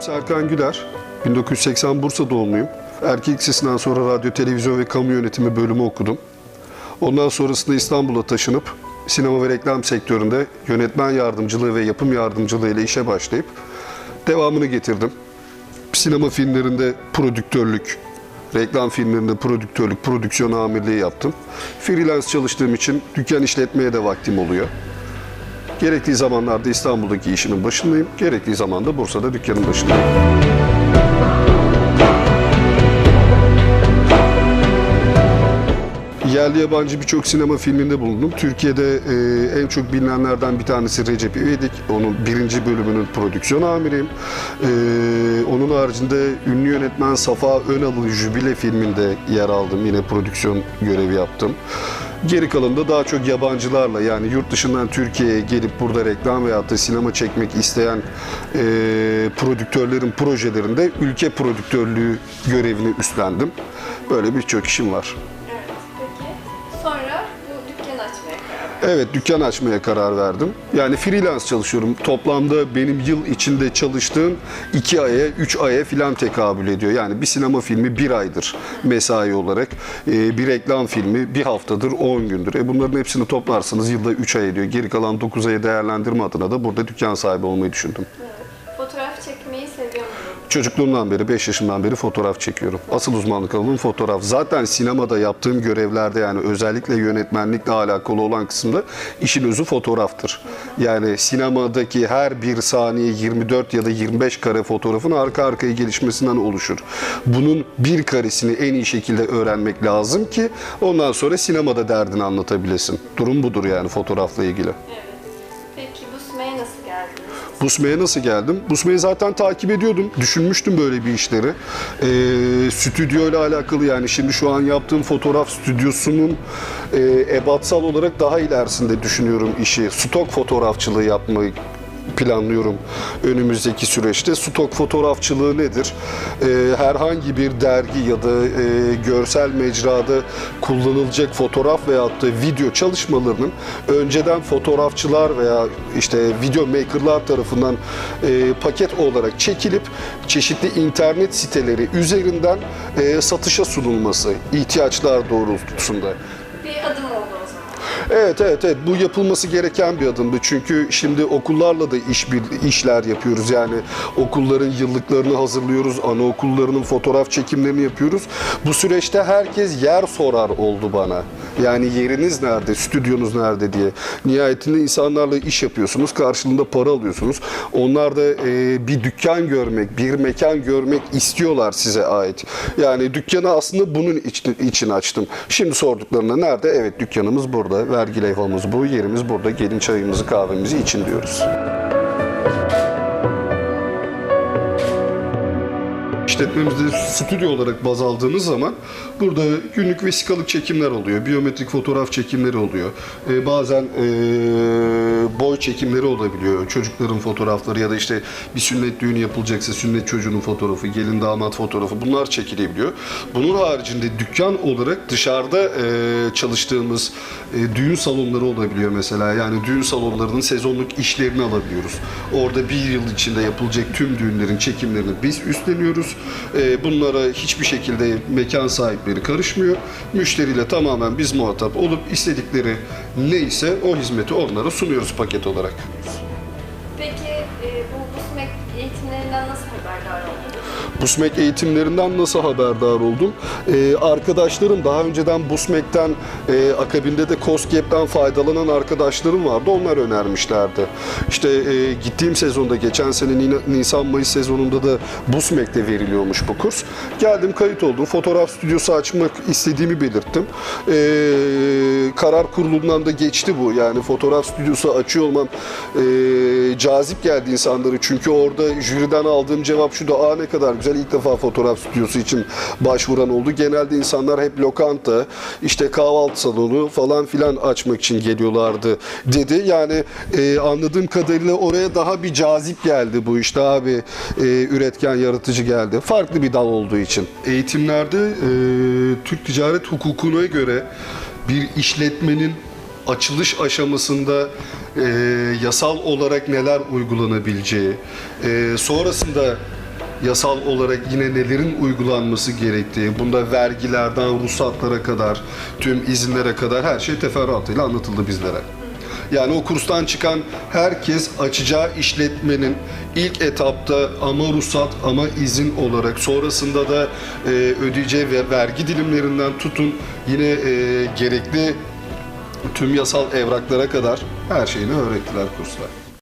Serkan Güler, 1980 Bursa doğumluyum. Erkek lisesinden sonra radyo, televizyon ve kamu yönetimi bölümü okudum. Ondan sonrasında İstanbul'a taşınıp sinema ve reklam sektöründe yönetmen yardımcılığı ve yapım yardımcılığı ile işe başlayıp devamını getirdim. Sinema filmlerinde prodüktörlük, reklam filmlerinde prodüktörlük, prodüksiyon amirliği yaptım. Freelance çalıştığım için dükkan işletmeye de vaktim oluyor. Gerektiği zamanlarda İstanbul'daki işimin başındayım. Gerektiği zaman da Bursa'da dükkanın başındayım. Yerli yabancı birçok sinema filminde bulundum. Türkiye'de e, en çok bilinenlerden bir tanesi Recep İvedik. Onun birinci bölümünün prodüksiyon amiriyim. E, onun haricinde ünlü yönetmen Safa Önal'ın Jübile filminde yer aldım. Yine prodüksiyon görevi yaptım. Geri kalanında daha çok yabancılarla yani yurt dışından Türkiye'ye gelip burada reklam veyahut da sinema çekmek isteyen e, prodüktörlerin projelerinde ülke prodüktörlüğü görevini üstlendim. Böyle birçok işim var. Evet, dükkan açmaya karar verdim. Yani freelance çalışıyorum. Toplamda benim yıl içinde çalıştığım 2 aya, 3 aya filan tekabül ediyor. Yani bir sinema filmi bir aydır mesai olarak. Ee, bir reklam filmi bir haftadır, 10 gündür. E bunların hepsini toplarsanız yılda 3 ay ediyor. Geri kalan 9 aya değerlendirme adına da burada dükkan sahibi olmayı düşündüm. Çocukluğumdan beri, 5 yaşımdan beri fotoğraf çekiyorum. Asıl uzmanlık alanım fotoğraf. Zaten sinemada yaptığım görevlerde yani özellikle yönetmenlikle alakalı olan kısımda işin özü fotoğraftır. Yani sinemadaki her bir saniye 24 ya da 25 kare fotoğrafın arka arkaya gelişmesinden oluşur. Bunun bir karesini en iyi şekilde öğrenmek lazım ki ondan sonra sinemada derdini anlatabilesin. Durum budur yani fotoğrafla ilgili. Evet. Busme'ye nasıl geldim? Busme'yi zaten takip ediyordum. Düşünmüştüm böyle bir işleri. Ee, stüdyo ile alakalı yani şimdi şu an yaptığım fotoğraf stüdyosunun e, ebatsal olarak daha ilerisinde düşünüyorum işi. Stok fotoğrafçılığı yapmayı planlıyorum önümüzdeki süreçte. Stok fotoğrafçılığı nedir? Ee, herhangi bir dergi ya da e, görsel mecrada kullanılacak fotoğraf veyahut da video çalışmalarının önceden fotoğrafçılar veya işte video makerlar tarafından e, paket olarak çekilip çeşitli internet siteleri üzerinden e, satışa sunulması ihtiyaçlar doğrultusunda. Bir adım oldu o zaman. Evet evet evet bu yapılması gereken bir adımdı. Çünkü şimdi okullarla da iş bir işler yapıyoruz. Yani okulların yıllıklarını hazırlıyoruz. Anaokullarının fotoğraf çekimlerini yapıyoruz. Bu süreçte herkes yer sorar oldu bana. Yani yeriniz nerede, stüdyonuz nerede diye. Nihayetinde insanlarla iş yapıyorsunuz. Karşılığında para alıyorsunuz. Onlar da e, bir dükkan görmek, bir mekan görmek istiyorlar size ait. Yani dükkanı aslında bunun için, açtım. Şimdi sorduklarında nerede? Evet dükkanımız burada. Vergi levhamız bu. Yerimiz burada. Gelin çayımızı kahvemizi için diyoruz. İşletmemizde stüdyo olarak baz aldığınız zaman burada günlük vesikalık çekimler oluyor, biyometrik fotoğraf çekimleri oluyor. Ee, bazen ee, boy çekimleri olabiliyor. Çocukların fotoğrafları ya da işte bir sünnet düğünü yapılacaksa sünnet çocuğunun fotoğrafı, gelin damat fotoğrafı bunlar çekilebiliyor. Bunun haricinde dükkan olarak dışarıda ee, çalıştığımız ee, düğün salonları olabiliyor mesela. Yani düğün salonlarının sezonluk işlerini alabiliyoruz. Orada bir yıl içinde yapılacak tüm düğünlerin çekimlerini biz üstleniyoruz. Ee, bunlara hiçbir şekilde mekan sahipleri karışmıyor. Müşteriyle tamamen biz muhatap olup istedikleri neyse o hizmeti onlara sunuyoruz paket olarak. Busmek eğitimlerinden nasıl haberdar oldum? Ee, arkadaşlarım daha önceden Busmek'ten e, akabinde de COSGAP'ten faydalanan arkadaşlarım vardı. Onlar önermişlerdi. İşte e, gittiğim sezonda geçen sene Ni- Nisan-Mayıs sezonunda da Busmek'te veriliyormuş bu kurs. Geldim kayıt oldum. Fotoğraf stüdyosu açmak istediğimi belirttim. Ee, karar kurulundan da geçti bu. Yani fotoğraf stüdyosu açıyor olmam e, cazip geldi insanları. Çünkü orada jüriden aldığım cevap şu da Aa ne kadar güzel güzel. İlk defa fotoğraf stüdyosu için başvuran oldu. Genelde insanlar hep lokanta, işte kahvaltı salonu falan filan açmak için geliyorlardı dedi. Yani e, anladığım kadarıyla oraya daha bir cazip geldi bu iş. Daha bir e, üretken, yaratıcı geldi. Farklı bir dal olduğu için. Eğitimlerde e, Türk ticaret hukukuna göre bir işletmenin açılış aşamasında e, yasal olarak neler uygulanabileceği, e, sonrasında yasal olarak yine nelerin uygulanması gerektiği, bunda vergilerden ruhsatlara kadar, tüm izinlere kadar her şey teferruatıyla anlatıldı bizlere. Yani o kurstan çıkan herkes açacağı işletmenin ilk etapta ama ruhsat ama izin olarak sonrasında da e, ödeyeceği ve vergi dilimlerinden tutun yine e, gerekli tüm yasal evraklara kadar her şeyini öğrettiler kurslar.